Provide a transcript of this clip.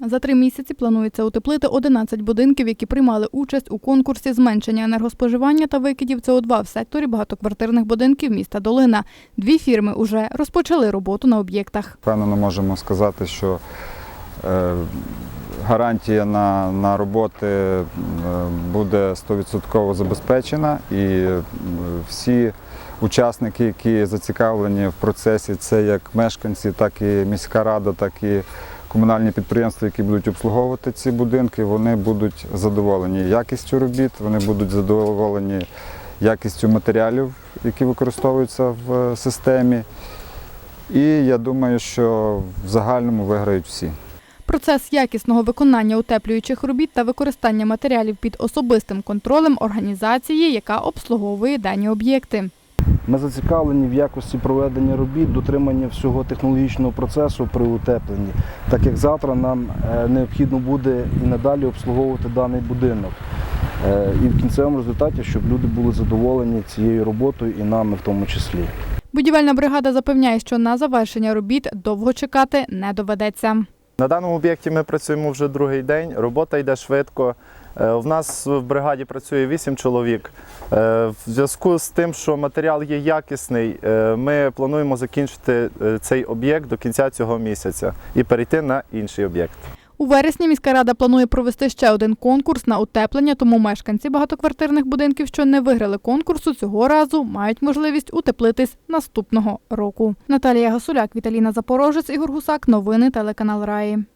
За три місяці планується утеплити 11 будинків, які приймали участь у конкурсі зменшення енергоспоживання та викидів СО2 в секторі багатоквартирних будинків міста Долина. Дві фірми уже розпочали роботу на об'єктах. Впевнено можемо сказати, що е, гарантія на, на роботи е, буде 100% забезпечена і е, всі учасники, які зацікавлені в процесі, це як мешканці, так і міська рада, так і комунальні підприємства, які будуть обслуговувати ці будинки, вони будуть задоволені якістю робіт, вони будуть задоволені якістю матеріалів, які використовуються в системі. І я думаю, що в загальному виграють всі. Процес якісного виконання утеплюючих робіт та використання матеріалів під особистим контролем організації, яка обслуговує дані об'єкти. Ми зацікавлені в якості проведення робіт, дотримання всього технологічного процесу при утепленні, так як завтра нам е, необхідно буде і надалі обслуговувати даний будинок. Е, І в кінцевому результаті, щоб люди були задоволені цією роботою і нами в тому числі. Будівельна бригада запевняє, що на завершення робіт довго чекати не доведеться. На даному об'єкті ми працюємо вже другий день. Робота йде швидко. Е, В нас в бригаді працює 8 чоловік. Е, В зв'язку з тим, що матеріал є якісний, е, ми плануємо закінчити цей об'єкт до кінця цього місяця і перейти на інший об'єкт. У вересні міська рада планує провести ще один конкурс на утеплення, тому мешканці багатоквартирних будинків, що не виграли конкурсу, цього разу мають можливість утеплитись наступного року. Наталія Гасуляк, Віталіна Запорожець, Ігор Гусак. Новини телеканал Раї.